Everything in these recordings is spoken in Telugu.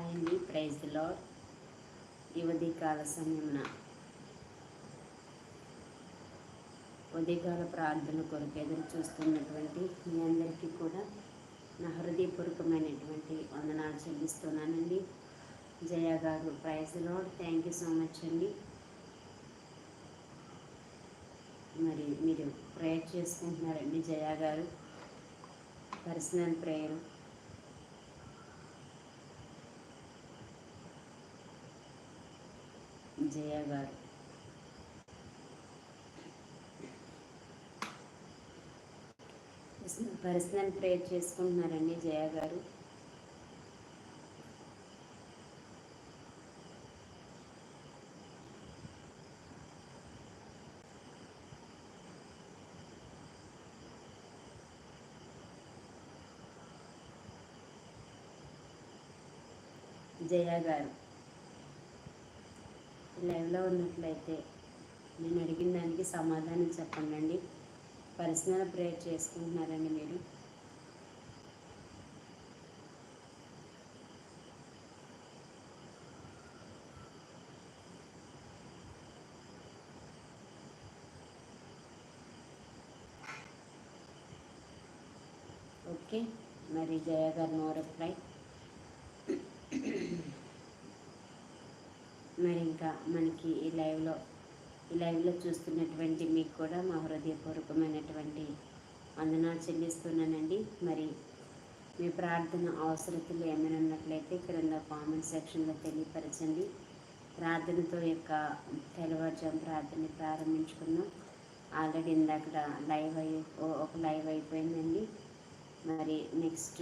హాయ్ అండి ప్రైజ్ లాడ్ ఈ సమయమున ఉదయకాల ప్రార్థన కొరకు ఎదురు చూస్తున్నటువంటి మీ అందరికీ కూడా నా హృదయపూర్వకమైనటువంటి వందనాలు చెల్లిస్తున్నానండి. జయ గారు praise thank you so much అండి. మరి మీరు ప్రేయర్ చేసుకుంటున్నారండి జయ గారు. Personal prayer. జయ గారు. పర్సనల్ ప్రేయర్ చేసుకుంటున్నారండి జయ గారు. జయ గారు. లైవ్లో ఉన్నట్లయితే నేను అడిగిన దానికి సమాధానం చెప్పండి అండి పర్సనల్ ప్రేయర్ చేసుకుంటున్నారండి మీరు. ఓకే మరి జయ గారు నో రిప్లై. మరి ఇంకా మనకి ఈ లైవ్లో ఈ లైవ్లో చూస్తున్నటువంటి మీకు కూడా మా హృదయపూర్వకమైనటువంటి వందనాలు చెల్లిస్తున్నానండి. మరి మీ ప్రార్థన అవసరతలు ఏమైనా ఉన్నట్లయితే క్రింద కామెంట్ సెక్షన్లో తెలియపరచండి. ప్రార్థనతో యొక్క తెల్లవారుజాము ప్రార్థన ప్రారంభించుకున్నాం. ఆల్రెడీ ఇందాక లైవ్ అయి ఒక లైవ్ అయిపోయిందండి. మరి నెక్స్ట్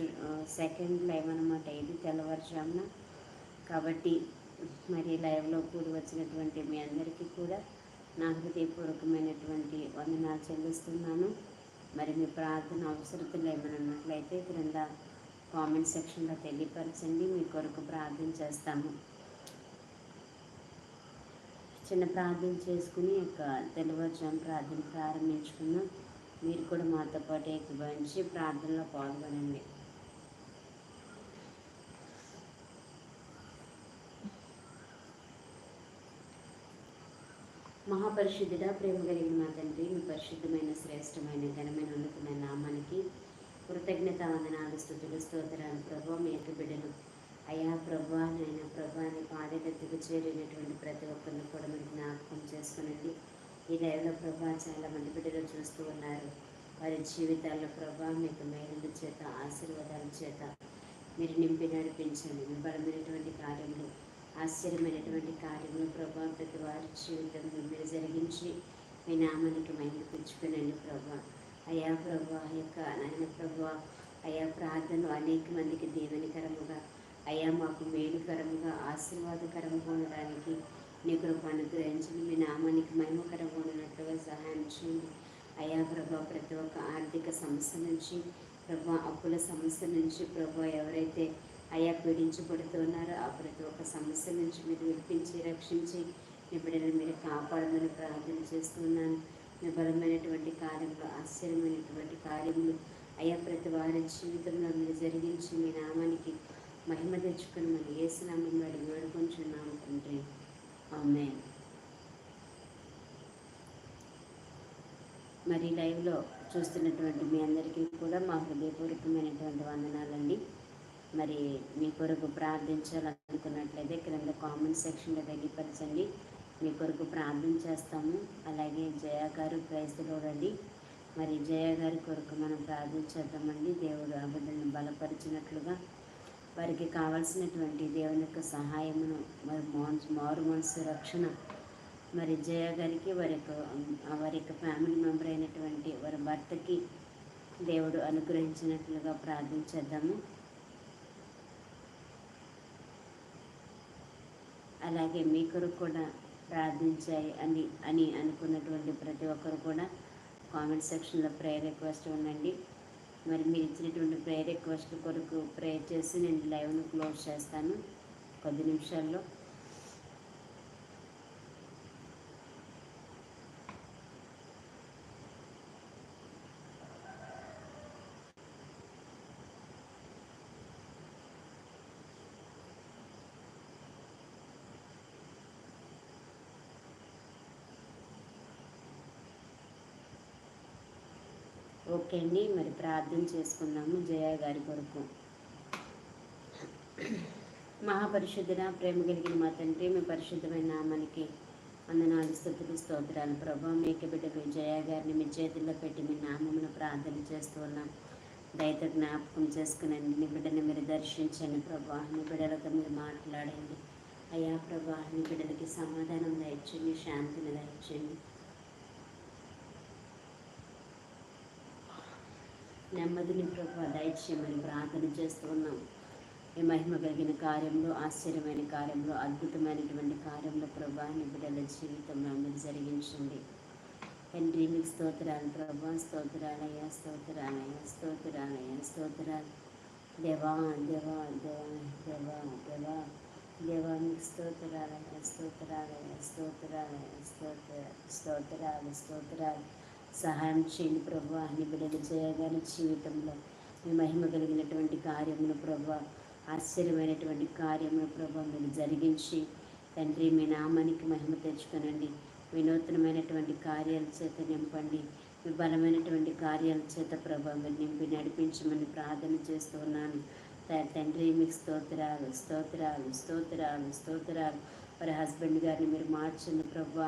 సెకండ్ లైవ్ అనమాట ఇది తెల్లవారుజామున. కాబట్టి మరి లైవ్లో కూడి వచ్చినటువంటి మీ అందరికీ కూడా నా హృదయపూర్వకమైనటువంటి వందనాలు చెల్లిస్తున్నాను. మరి మీ ప్రార్థన అవసరతలు ఏమైనా ఉన్నట్లయితే క్రింద కామెంట్ సెక్షన్లో తెలియపరచండి. మీ కొరకు ప్రార్థన చేస్తాము. చిన్న ప్రార్థన చేసుకుని యొక్క తెల్లవారుజాము ప్రార్థన ప్రారంభించుకున్నాం మీరు కూడా మాతో పాటు ఏకీభవించి ప్రార్థనలో పాల్గొనండి. మహాపరిశుద్ధుడ ప్రేమ కలిగిన మా తండ్రి మీ పరిశుద్ధమైన శ్రేష్టమైన ఘనమైన ఉన్నతమైన నామానికి కృతజ్ఞత వందనాలు స్థుతులు స్తోత్రాలు. ప్రభు మీ యొక్క బిడ్డలు. అయా ప్రభా నాయన ప్రభా అని పాదగతికి చేరినటువంటి ప్రతి ఒక్కరిని కూడా మీరు జ్ఞాపకం చేసుకునండి. ఈ లైవ్లో ప్రభా చాలా మంది బిడ్డలు చూస్తూ ఉన్నారు. వారి జీవితాల్లో ప్రభా మీకు మేలుల చేత ఆశీర్వాదాల చేత మీరు నింపి నడిపించండి. మీ బలమైనటువంటి కార్యములు ఆశ్చర్యమైనటువంటి కార్యములు ప్రభా ప్రతి వారి జీవితంలో మీరు జరిగించి మీ నామానికి మైండ్ పుచ్చుకునండి ప్రభా. అయా ప్రభా యొక్క నాయన ప్రభా అయా ప్రార్థనలు అనేక మందికి దీవెనకరముగా అయా మాకు మేలుకరముగా ఆశీర్వాదకరంగా ఉండడానికి నీ కృప అనుగ్రహించండి. మీ నామానికి మహిమకరంగా ఉన్నట్లుగా సహాయం చేయండి. అయా ప్రభా ప్రతి ఒక్క ఆర్థిక సమస్య నుంచి ప్రభా అప్పుల సమస్య నుంచి ప్రభా ఎవరైతే అయ్యా పీడించబడుతున్నారు. ఆ ప్రతి ఒక్క సమస్య నుంచి మీరు విడిపించి రక్షించి మీ బిడ్డలు మీరు కాపాడమని ప్రార్థన చేస్తున్నాను. మీ బలమైనటువంటి కార్యములు ఆశ్చర్యమైనటువంటి కార్యములు అయ్యా ప్రతి వారి జీవితంలో మీరు జరిగించి మీ నామానికి మహిమ తెచ్చుకుని మరి ఏసునామంలో అడిగి వేడుకొంచున్నాము తండ్రి. ఆమె మరి లైవ్లో చూస్తున్నటువంటి మీ అందరికీ కూడా మా హృదయపూర్వకమైనటువంటి వందనాలండి. మరి మీ కొరకు ప్రార్థించాలనుకున్నట్లయితే క్రింద కామెంట్ సెక్షన్లో తెలియపరచండి. మీ కొరకు ప్రార్థన చేస్తాము. అలాగే జయ గారు ప్రైజ్లోడండి మరి జయ గారి కొరకు మనం ప్రార్థించేద్దామండి దేవుడు అబద్ధులను బలపరిచినట్లుగా వారికి కావాల్సినటువంటి దేవుని యొక్క సహాయమును మరి మారు మనసు రక్షణ. మరి జయ గారికి వారి యొక్క వారి యొక్క ఫ్యామిలీ మెంబర్ అయినటువంటి వారి భర్తకి దేవుడు అనుగ్రహించినట్లుగా ప్రార్థించేద్దాము అలాగే మీ కొరకు కూడా ప్రార్థించాయి అని అని అనుకున్నటువంటి ప్రతి ఒక్కరు కూడా కామెంట్ సెక్షన్లో ప్రేయర్ రిక్వెస్ట్ ఉండండి. మరి మీరు ఇచ్చినటువంటి ప్రేయర్ రిక్వెస్ట్ కొరకు ప్రేయర్ చేసి నేను లైవ్ను క్లోజ్ చేస్తాను. కొద్ది నిమిషాల్లో ఓకే అండి మరి ప్రార్థన చేసుకుందాము జయ గారి కొరకు. మహాపరిశుద్ధుడ ప్రేమ కలిగిన మా తండ్రి మీ పరిశుద్ధమైన నామానికి వందనాలు స్థుతులు స్తోత్రాలు. ప్రభా మేక బిడ్డలు జయ గారిని మీ చేతుల్లో పెట్టి మీ నామమును ప్రార్థన చేస్తూ ఉన్నాం. దయతో జ్ఞాపకం చేసుకునండి నీ బిడ్డని మీరు దర్శించండి ప్రభా. నీ బిడ్డలతో మీరు మాట్లాడండి. అయ్యా ప్రభా నీ బిడ్డలకి సమాధానం దయచండి శాంతిని దయచండి నెమ్మదిని ప్రభు దయచేయమని ప్రార్థన చేస్తూ ఉన్నాం. ఈ మహిమ కలిగిన కార్యంలో ఆశ్చర్యమైన కార్యంలో అద్భుతమైనటువంటి కార్యంలో ప్రభా బిడ్డల జీవితంలో మీరు జరిగించండి. తండ్రి మీకు స్తోత్రాలు ప్రభా స్తోత్రాలయ స్తోత్రాలయ స్తోత్రాలయ స్తోత్రాలు. దేవా దేవా దేవా దేవా దేవా దేవా మీకు స్తోత్రాలయ స్తోత్రాలయ స్తోత్రాలయ స్తోత్ర స్తోత్రాలు స్తోత్రాలు. సహాయం చేయండి ప్రభు. అని బిడ్డలు చేయగానే జీవితంలో మీ మహిమ కలిగినటువంటి కార్యమును ప్రభు. ఆశ్చర్యమైనటువంటి కార్యమును ప్రభు మీరు జరిగించి తండ్రి మీ నామానికి మహిమ తెచ్చుకొనండి. వినూతనమైనటువంటి కార్యాల చేత నింపండి. మీ బలమైనటువంటి కార్యాల చేత ప్రభా మీరు నింపి నడిపించమని ప్రార్థన చేస్తూ ఉన్నాను. తండ్రి మీకు స్తోత్రాలు స్తోత్రాలు స్తోత్రాలు స్తోత్రాలు. మరి హస్బెండ్ గారిని మీరు మార్చండి ప్రభు.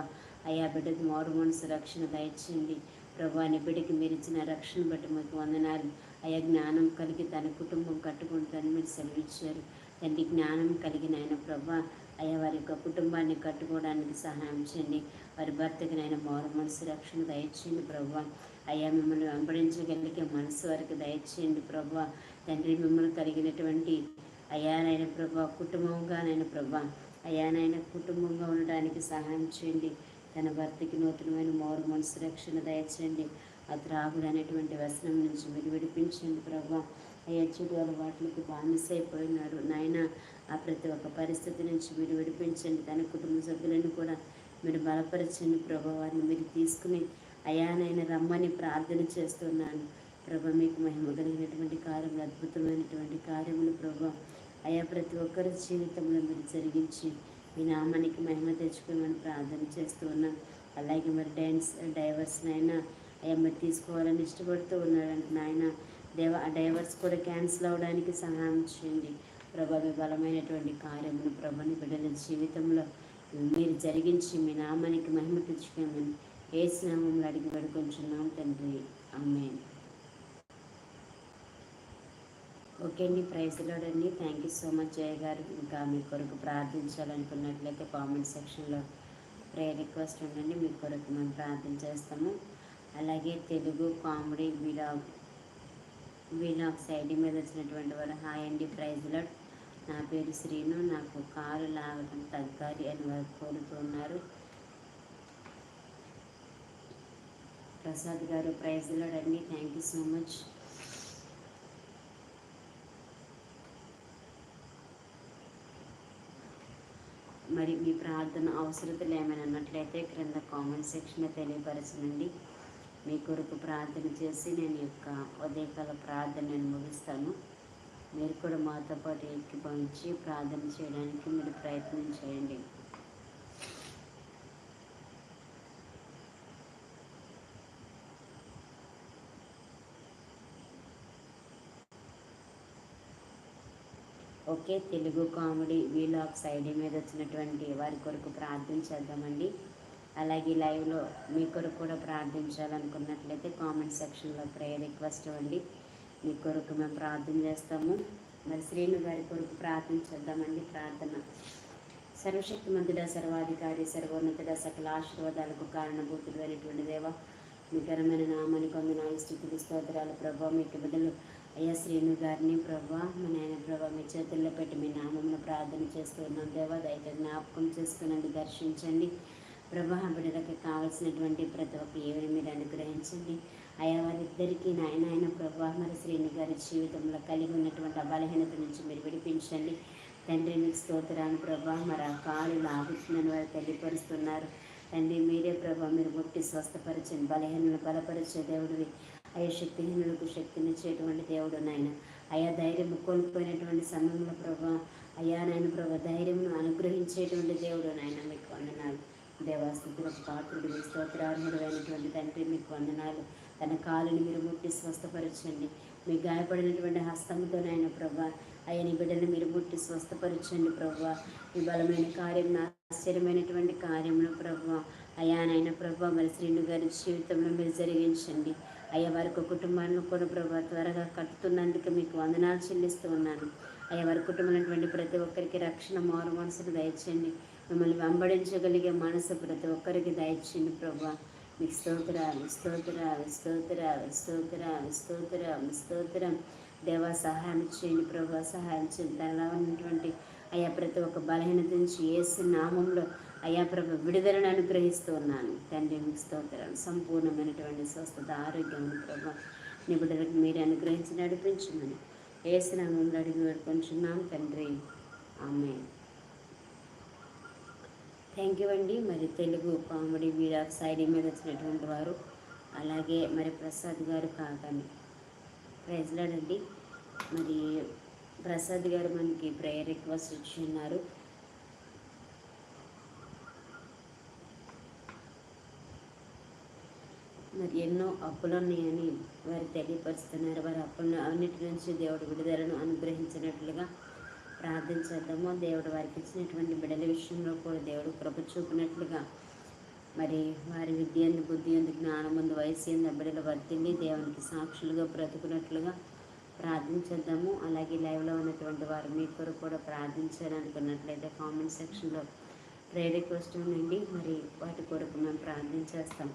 అయ్యా బిడ్డకు మారు మనసు రక్షణ దయచేయండి. ప్రభా నీ బిడ్డకి మీరు ఇచ్చిన రక్షణ బట్టి మాకు వందనాలు. అయ్యా జ్ఞానం కలిగి తన కుటుంబం కట్టుకుంటారని మీరు సెలవిచ్చారు తండ్రి జ్ఞానం కలిగిన ఆయన ప్రభా అయ్యా వారి యొక్క కుటుంబాన్ని కట్టుకోవడానికి సహాయం చేయండి. వారి భర్తకి నాయన మారు మనసు రక్షణ దయచేయండి ప్రభా అయ్యా మిమ్మల్ని వెంబడించగలిగే మనసు వారికి దయచేయండి ప్రభా తండ్రి మిమ్మల్ని కలిగినటువంటి అయ్యానైన ప్రభా కుటుంబంగానైనా ప్రభా అయ్యానైనా కుటుంబంగా ఉండడానికి సహాయం చేయండి. తన భర్తకి నూతనమైన మౌరు మనసు రక్షణ దయచేయండి. ఆ త్రాగుడు అనేటువంటి వ్యసనం నుంచి మీరు విడిపించండి ప్రభా. అయ్యా చెడు అలవాట్లకు బానిసైపోయినాడు. నాయన ఆ ప్రతి ఒక్క పరిస్థితి నుంచి మీరు విడిపించండి. తన కుటుంబ సభ్యులను కూడా మీరు బలపరచండి ప్రభావాన్ని మీరు తీసుకుని అయానైనా రమ్మని ప్రార్థన చేస్తున్నాను. ప్రభా మీకు మహిమ కలిగినటువంటి కార్యములు అద్భుతమైనటువంటి కార్యములు ప్రభా. అయా ప్రతి ఒక్కరి జీవితంలో మీరు జరిగించి మీ నామానికి మహిమ తెచ్చుకోమని ప్రార్థన చేస్తూ ఉన్నాం. అలాగే మరి డ్యాన్స్ డైవర్స్నైనా మరి తీసుకోవాలని ఇష్టపడుతూ ఉన్నాడు నాయన. దేవ ఆ డైవర్స్ కూడా క్యాన్సిల్ అవ్వడానికి సహాయం చేయండి. ప్రభా మీ బలమైనటువంటి కార్యమును ప్రభుని బిడ్డల జీవితంలో మీరు జరిగించి మీ నామానికి మహిమ తెచ్చుకోమని ఏ స్నామంలో అడిగి పెడుకుంటున్నాం తండ్రి. అమ్మే ఓకే అండి ప్రైజ్లోడండి thank you so much Jaya గారు. ఇంకా మీ కొరకు ప్రార్థించాలనుకున్నట్లయితే కామెంట్ సెక్షన్లో ప్రేయర్ రిక్వెస్ట్ ఉండండి మీ కొరకు మేము ప్రార్థన చేస్తాము. అలాగే Telugu comedy vlog vlog side మీద వచ్చినటువంటి వారు హాయ్ అండి ప్రైజ్లో నా పేరు శ్రీను నాకు కారు లాగడం తగ్గాలి అని వారు కోరుతున్నారు ప్రసాద్ గారు ప్రైజ్లో అండి. థ్యాంక్ యూ సో మచ్ మరి మీ ప్రార్థన అవసరతలు ఏమైనా అన్నట్లయితే క్రింద కామెంట్ సెక్షన్లో తెలియపరచనండి. మీ కొరకు ప్రార్థన చేసి నేను యొక్క ఉదయకాల ప్రార్థన నేను ముగిస్తాను. మీరు కూడా మాతో పాటు ఎక్కిపోయించి ప్రార్థన చేయడానికి మీరు ప్రయత్నం చేయండి. Okay Telugu comedy vlogs ID మీద వచ్చినటువంటి వారి కొరకు ప్రార్థన చేద్దామండి. అలాగే లైవ్లో మీ కొరకు కూడా ప్రార్థించాలనుకున్నట్లయితే కామెంట్ సెక్షన్లో ప్రేయర్ రిక్వెస్ట్ ఇవ్వండి. మీ కొరకు మేము ప్రార్థన చేస్తాము. మరి శ్రీను గారి కొరకు ప్రార్థన చేద్దామండి ప్రార్థన. సర్వశక్తి మంతుడ సర్వాధికారి సర్వోన్నతుడ సకల ఆశీర్వాదాలకు కారణభూతుడు అయినటువంటి దేవ మీ ఘనమైన నామానికి కొందనాలు స్థితులు స్తోత్రాలు ప్రభావ మీకు బదులు అయ్యా శ్రీను గారిని ప్రభా మా నాయన ప్రభా మీ చేతుల్లో పెట్టి మీ నామంలో ప్రార్థన చేస్తున్నాం. దేవా దయతో జ్ఞాపకం చేసుకునండి దర్శించండి. ప్రభా బిడ్డలకి కావాల్సినటువంటి ప్రతి ఒక్క ఏవిని మీరు అనుగ్రహించండి. అయ్యా వారిద్దరికీ నాయన ఆయన ప్రభా మరి శ్రీను గారి జీవితంలో కలిగి ఉన్నటువంటి బలహీనత నుంచి మీరు విడిపించండి. తండ్రి మీకు స్తోత్రాన్ని ప్రభా మరి ఆ కాలు లాగుతుందని వారు తెలియపరుస్తున్నారు. తండ్రి మీరే ప్రభా మీరు ముట్టి స్వస్థపరచండి బలహీనలు బలపరిచే దేవుడివి. అయ్యా శక్తిహీనులకు శక్తినిచ్చేటువంటి దేవుడు నాయన. అయా ధైర్యం కోల్పోయినటువంటి సమయంలో ప్రభా అయ్యా నాయన ప్రభా ధైర్యంను అనుగ్రహించేటువంటి దేవుడు నాయన మీకు వందనాలు. దేవాస్థితులకు పాత్రుడు స్తోత్రార్హుడైనటువంటి తండ్రి మీకు వందనాలు. తన కాలుని మీరు ముట్టి స్వస్థపరచండి. మీ గాయపడినటువంటి హస్తంతోనైనా ప్రభా అయ్యా నీ బిడ్డను మీరు ముట్టి స్వస్థపరచండి ప్రభా. ఈ బలమైన కార్యం ఆశ్చర్యమైనటువంటి కార్యమును ప్రభా. అయానైన ప్రభా మరి శ్రీను గారి జీవితంలో మీరు జరిగించండి. అయ్యా వారికి కుటుంబాన్ని కూడా ప్రభా త్వరగా కట్టుతున్నందుకు మీకు వందనాలు చెల్లిస్తూ ఉన్నాను. అయ్యా వారి కుటుంబంలోటువంటి ప్రతి ఒక్కరికి రక్షణ మారు మనసును దయచేయండి. మిమ్మల్ని వెంబడించగలిగే మనసు ప్రతి ఒక్కరికి దయచేయండి ప్రభా. మీకు స్తోత్రాలు స్తోత్రాలు స్తోత్రాలు స్తోత్రాలు స్తోత్రం స్తోత్రం. దేవా సహాయం చేయండి ప్రభా సహాయం చేయండి. తనలో ఉన్నటువంటి అయ్యా ప్రతి ఒక్క బలహీనత నుంచి ఏసు నామంలో అయ్యా ప్రభు విడుదలను అనుగ్రహిస్తూ ఉన్నాను. తండ్రి మీకు స్తోత్రాలు. సంపూర్ణమైనటువంటి స్వస్థత ఆరోగ్యం ప్రభు నీ బిడ్డలకు మీరు అనుగ్రహించి నడిపించమని వేసిన నామంలో అడిగి వేడుకొంచున్నాం తండ్రి. ఆమె థ్యాంక్ యూ అండి. మరి తెలుగు కామెడీ మీద సైడ్ మీద వచ్చినటువంటి వారు అలాగే మరి ప్రసాద్ గారు కాకండి ప్రైజ్లాడండి. మరి ప్రసాద్ గారు మనకి ప్రేయర్ రిక్వెస్ట్ ఇచ్చి ఉన్నారు. మరి ఎన్నో అప్పులు ఉన్నాయని వారు తెలియపరుస్తున్నారు. వారి అప్పులను అన్నిటి నుంచి దేవుడు విడుదలను అనుగ్రహించినట్లుగా ప్రార్థించేద్దాము. దేవుడు వారికి ఇచ్చినటువంటి బిడ్డల విషయంలో కూడా దేవుడు కృప చూపినట్లుగా మరి వారి విద్య ఎందు బుద్ధి ఎందు జ్ఞానం ముందు వయసు ఎందు బిడ్డలు వర్తిల్లి దేవునికి సాక్షులుగా బ్రతుకున్నట్లుగా ప్రార్థించేద్దాము. అలాగే లైవ్లో ఉన్నటువంటి వారు మీ కొరకు కూడా ప్రార్థించాలనుకున్నట్లయితే కామెంట్ సెక్షన్లో ప్రే రిక్వెస్ట్ ఉండండి మరి వాటి కొరకు మేము ప్రార్థించేస్తాం.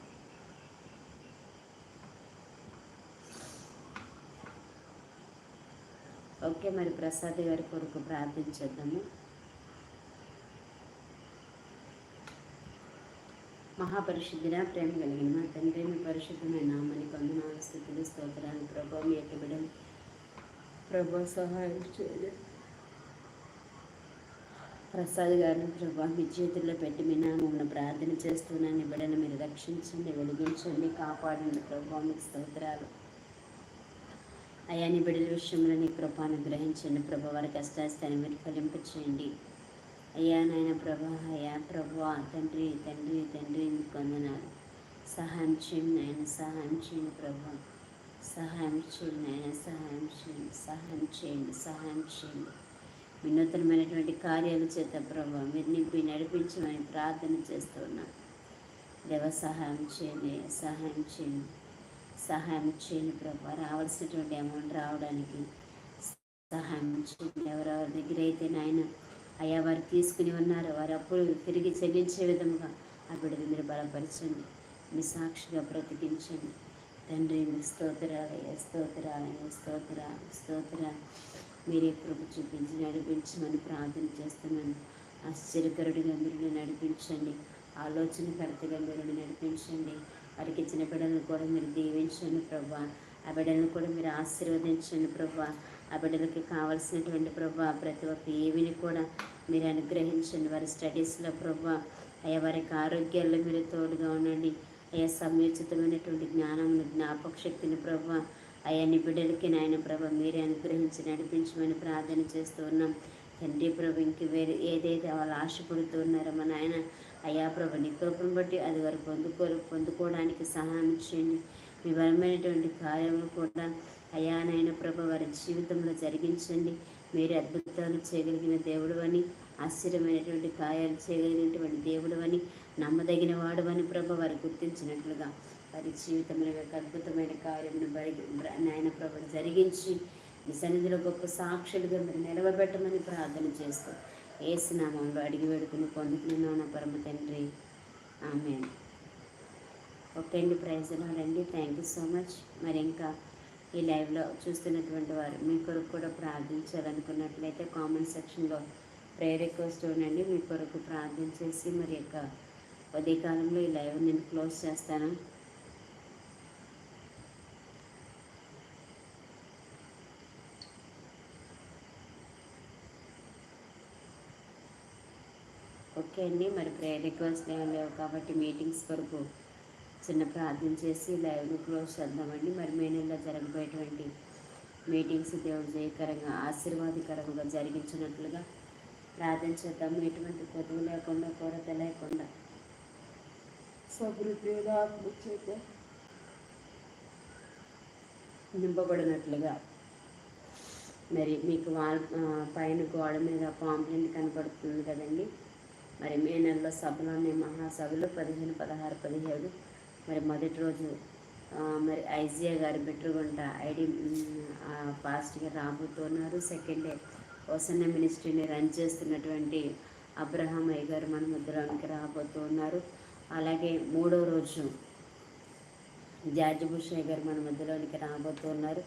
ఓకే మరి ప్రసాద్ గారి కొరకు ప్రార్థించేద్దాము. మహాపరిశుద్ధిన ప్రేమ కలిగిన మా తండ్రి మీ పరిశుద్ధమైన నామని కొందనాలు స్థితులు స్తోత్రాలు ప్రభావ మీ యొక్క బిడ్డలు ప్రభా సహాయం చేయాలి ప్రసాద్ గారిని ప్రభా మీ చేతుల్లో పెట్టి మీ నామమును ప్రార్థన చేస్తున్నాను బిడ్డను మీరు రక్షించండి వెలిగించండి కాపాడండి ప్రభావ మీకు స్తోత్రాలు. అయాని బిడ్డల విషయంలో నీ కృపాను గ్రహించండి ప్రభు వారి కష్టాస్తాన్ని మీరు ఫలింప చేయండి అయ్యా నాయన ప్రభా అయ్యా ప్రభా తండ్రి తండ్రి తండ్రి కొందనాలు సహాయం చేయండి నాయన సహాయం చేయండి ప్రభా. సహాయం చేయండి నాయన సహాయం చేయండి సహాయం చేయండి సహాయం చేయండి. వినూతనమైనటువంటి కార్యాలు చేత ప్రభా మీరు నింపి నడిపించమని ప్రార్థన చేస్తూ ఉన్నాం. దేవ సహాయం చేయండి సహాయం చేయండి. సహాయం చేయండి ప్రభు. రావాల్సినటువంటి అమౌంట్ రావడానికి సహాయం చేయండి. ఎవరెవరి దగ్గర అయితే నాయన అయ్యా వారు తీసుకుని ఉన్నారు వారు అప్పుడు తిరిగి చెల్లించే విధంగా ఆ బిడ్డలు మీరు బలపరచండి. మీ సాక్షిగా బ్రతికించండి. తండ్రి మీ స్తోత్రాలయ్య స్తోత్రాలయ్య స్తోత్ర స్తోత్ర మీరే కృప చూపించి నడిపించమని ప్రార్థన చేస్తున్నాను. ఆశ్చర్యకరుడిగా మీరు నడిపించండి. ఆలోచనకర్తగా మీరు నడిపించండి. వారికి ఇచ్చిన బిడ్డలను కూడా మీరు దీవించండి ప్రభా. ఆ బిడ్డలను కూడా మీరు ఆశీర్వదించండి ప్రభా. ఆ బిడ్డలకి కావాల్సినటువంటి ప్రభా ప్రతి ఒక్క ఏవిని కూడా మీరు అనుగ్రహించండి. వారి స్టడీస్లో ప్రభా అయ్యా వారికి ఆరోగ్యాల్లో మీరు తోడుగా ఉండండి. అయ్యా సమయోచితమైనటువంటి జ్ఞానమును జ్ఞాపక శక్తిని ప్రభా అయ్యా నీ బిడ్డలకి నాయన ప్రభ మీరే అనుగ్రహించి నడిపించమని ప్రార్థన చేస్తూ ఉన్నాం. తండ్రి ప్రభు ఇంక వేరే ఏదైతే వాళ్ళు ఆశపడుతూ ఉన్నారో మా నాయన అయ్యా ప్రభు నీ కృపను బట్టి అది వారు పొందుకో పొందుకోవడానికి సహాయం చేయండి. మీ బలమైనటువంటి కార్యములు కూడా అయానైన ప్రభు వారి జీవితంలో జరిగించండి. మీరు అద్భుతాలు చేయగలిగిన దేవుడు అని ఆశ్చర్యమైనటువంటి కార్యాలు చేయగలిగినటువంటి దేవుడు అని నమ్మదగిన వాడు అని ప్రభు వారు గుర్తించినట్లుగా వారి జీవితంలో యొక్క అద్భుతమైన కార్యమును నాయన ప్రభు జరిగించి మీ సన్నిధిలో గొప్ప సాక్షులుగా మీరు నిలవబెట్టమని ప్రార్థన చేస్తాం ఏసునామంలో అడిగి వేడుకుని పొందుకున్నాను పరమ తండ్రి. ఆమె ఓకే అండి ప్రైజ్ రండి థ్యాంక్ యూ సో మచ్ మరి ఇంకా ఈ లైవ్లో చూస్తున్నటువంటి వారు మీ కొరకు కూడా ప్రార్థించాలనుకున్నట్లయితే కామెంట్ సెక్షన్లో ప్రేయర్ రిక్వెస్ట్ ఉండండి. మీ కొరకు ప్రార్థన చేసి మరి యొక్క ఉదయకాలంలో ఈ లైవ్ నేను క్లోజ్ చేస్తాను. ఓకే అండి. మరి ప్రేయర్ రిక్వెస్ట్ ఏమి లేవు కాబట్టి మీటింగ్స్ వరకు చిన్న ప్రార్థన చేసి లైవ్ను క్లోజ్ చేద్దామండి. మరి మే నెలలో జరగబోయేటువంటి మీటింగ్స్ దేవుడు జయకరంగా ఆశీర్వాదకరంగా జరిగించినట్లుగా ప్రార్థన చేద్దాము. ఎటువంటి కొద్దు లేకుండా కొరత లేకుండా. సమృద్ధి నింపబడినట్లుగా మరి మీకు వాల్ పైన గోడ మీద పాంప్లెంట్ కనపడుతుంది కదండి. మరి మే నెలలో సభలు మహాసభలు పదిహేను పదహారు పదిహేడు మరి మొదటి రోజు మరి ఐజియా గారు బెట్రుగుంట ఐడి పాస్ట్గా రాబోతున్నారు. సెకండ్ డే వసన్న మినిస్ట్రీని రన్ చేస్తున్నటువంటి అబ్రహాం అయ్య గారు మన ముద్రలోనికి రాబోతున్నారు. అలాగే మూడో రోజు జార్జ్ బుష్ గారు మన మధ్యలోనికి రాబోతున్నారు.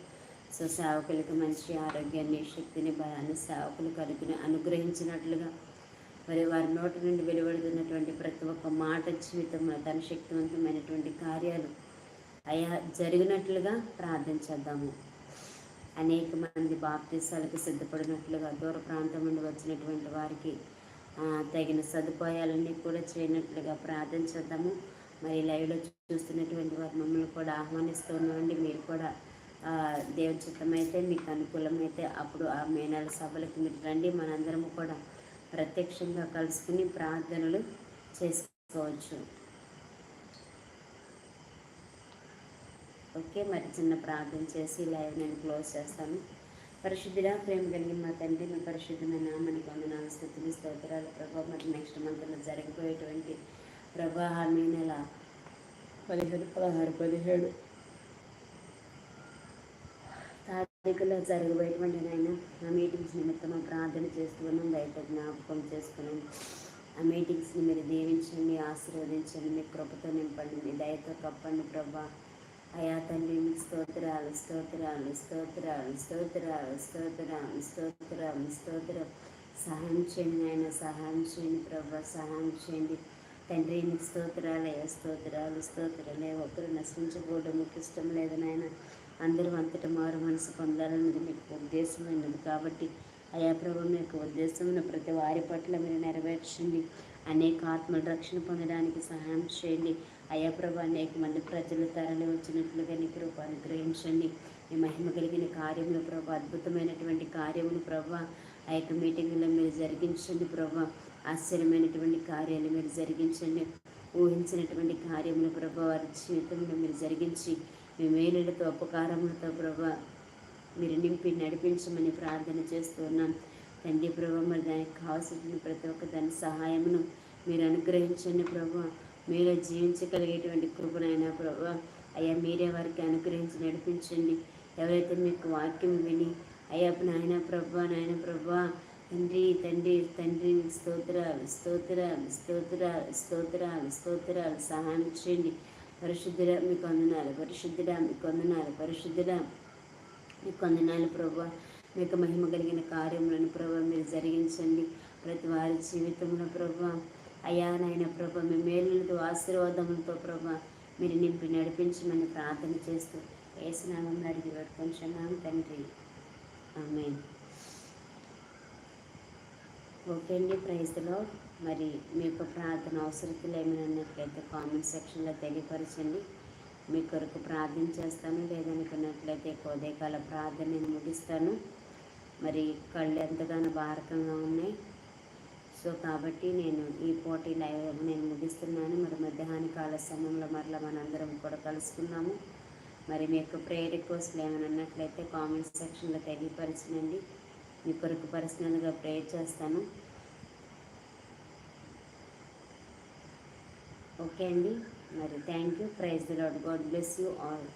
సో సేవకులకు మంచి ఆరోగ్యాన్ని శక్తిని బలాన్ని సేవకులకు అనుకుని అనుగ్రహించినట్లుగా మరి వారి నోటి నుండి వెలువడుతున్నటువంటి ప్రతి ఒక్క మాట జీవితంలో తన శక్తివంతమైనటువంటి కార్యాలు అయా జరిగినట్లుగా ప్రార్థించేద్దాము. అనేక మంది బాప్తీసాలకు సిద్ధపడినట్లుగా దూర ప్రాంతం నుండి వచ్చినటువంటి వారికి తగిన సదుపాయాలన్నీ కూడా చేయనట్లుగా ప్రార్థించేద్దాము. మరి లైవ్లో చూస్తున్నటువంటి వారు మమ్మల్ని కూడా ఆహ్వానిస్తూ ఆహ్వానిస్తున్నామండి మీరు కూడా దేవుడి చిత్తమైతే మీకు అనుకూలమైతే అప్పుడు ఆ మేనాల సభలకు మీరు రండి. మనందరము కూడా ప్రత్యక్షంగా కలుసుకుని ప్రార్థనలు చేసుకోవచ్చు. ఓకే మరి చిన్న ప్రార్థన చేసి లైవ్ నేను క్లోజ్ చేస్తాను. పరిశుద్ధిగా ప్రేమ కలిగి మా తండ్రి మీ పరిశుద్ధమైన నామని వందనాలు స్థుతులు స్తోత్రాలు. ప్రభావ మరి నెక్స్ట్ మంత్లో జరిగిపోయేటువంటి ప్రభా హామీ నెల. పదిహేడు పదహారు పదిహేడు. అధికలో జరగబోయేటువంటి నాయన ఆ మీటింగ్స్ నిమిత్తం ప్రార్థన చేస్తున్నాం దయతో జ్ఞాపకం చేసుకున్నాం. ఆ మీటింగ్స్ని మీరు దీవించండి ఆశీర్వదించండి మీ కృపతో నింపండి మీ దయతో కప్పండి ప్రభా. అయా తండ్రి స్తోత్రాలు స్తోత్రాలు స్తోత్రాలు స్తోత్రాలు స్తోత్రాలు స్తోత్రాలు స్తోత్రం సహాయం చేయండి ఆయన సహాయం చేయండి ప్రభా సహాయం చేయండి. తండ్రి నీకు స్తోత్రాలయ స్తోత్రాలు స్తోత్రాలే. ఒకరు నశించకూడదు మీకు ఇష్టం లేదు నాయన. అందరూ అంతటా మారు మనసు పొందాలన్నది మీకు ఉద్దేశమైనది కాబట్టి అయా ప్రభు మీకు ఉద్దేశమైన ప్రతి వారి పట్ల మీరు నెరవేర్చండి. అనేక ఆత్మల రక్షణ పొందడానికి సహాయం చేయండి. అయా ప్రభు అనేక మంది ప్రజలు తరలి వచ్చినట్లుగా నీ కృప అనుగ్రహించండి. మీ మహిమ కలిగిన కార్యములు ప్రభు అద్భుతమైనటువంటి కార్యములు ప్రభు ఆ యొక్క మీటింగ్లో మీరు జరిగించండి ప్రభా. ఆశ్చర్యమైనటువంటి కార్యాలు మీరు జరిగించండి. ఊహించినటువంటి కార్యములు ప్రభు వారి జీవితంలో మీరు జరిగించి మీ మేలులతో ఉపకారములతో ప్రభా మీరు నింపి నడిపించమని ప్రార్థన చేస్తున్నాం తండ్రి ప్రభా మరి దానికి కావాల్సిన ప్రతి ఒక్క దాని సహాయమును మీరు అనుగ్రహించండి ప్రభా. మీరు జీవించగలిగేటువంటి కృపనైనా ప్రభా అయ్యా మీరే వారికి అనుగ్రహించి నడిపించండి. ఎవరైతే మీకు వాక్యం విని అయ్యా నాయన ప్రభా నాయన ప్రభా తండ్రి తండ్రి తండ్రి స్తోత్ర స్తోత్ర స్తోత్ర స్తోత్ర స్తోత్ర సహాయం చేయండి. పరిశుద్ధుడ మీకు వందనాలు పరిశుద్ధుడ మీకు వందనాలు పరిశుద్ధుడ. మీకు వందనాలు ప్రభా మీకు మహిమ కలిగిన కార్యములను ప్రభా మీరు జరిగించండి. ప్రతి వారి జీవితంలో ప్రభా అయా నాయన ప్రభా మీ మేలులతో ఆశీర్వాదములతో ప్రభా మీరు నింపి నడిపించమని ప్రార్థన చేస్తూ ఏసునామం అడిగి పెట్టుకొని తండ్రి. ఆమె ఓకే అండి ప్రైజ్లో మరి మీకు ప్రార్థన అవసరతలు ఏమైనా ఉన్నట్లయితే కామెంట్ సెక్షన్లో తెలియపరచండి. మీ కొరకు ప్రార్థన చేస్తాను లేదనుకున్నట్లయితే కోదేకాల ప్రార్థన నేను ముగిస్తాను. మరి కళ్ళు ఎంతగానో భారకంగా ఉన్నాయి. సో కాబట్టి నేను ఈ పోటీ లైవ్ నేను ముగిస్తున్నాను. మరి మధ్యాహ్న కాల సమయంలో మరలా మనందరం కూడా కలుసుకున్నాము మరి మీ యొక్క ప్రేయర్ రిక్వెస్ట్లు ఏమైనా ఉన్నట్లయితే కామెంట్ సెక్షన్లో తెలియపరచనండి మీ కొరకు పర్సనల్గా ప్రేయర్ చేస్తాను. ఓకే అండి. మరి thank you praise the lord God bless you all.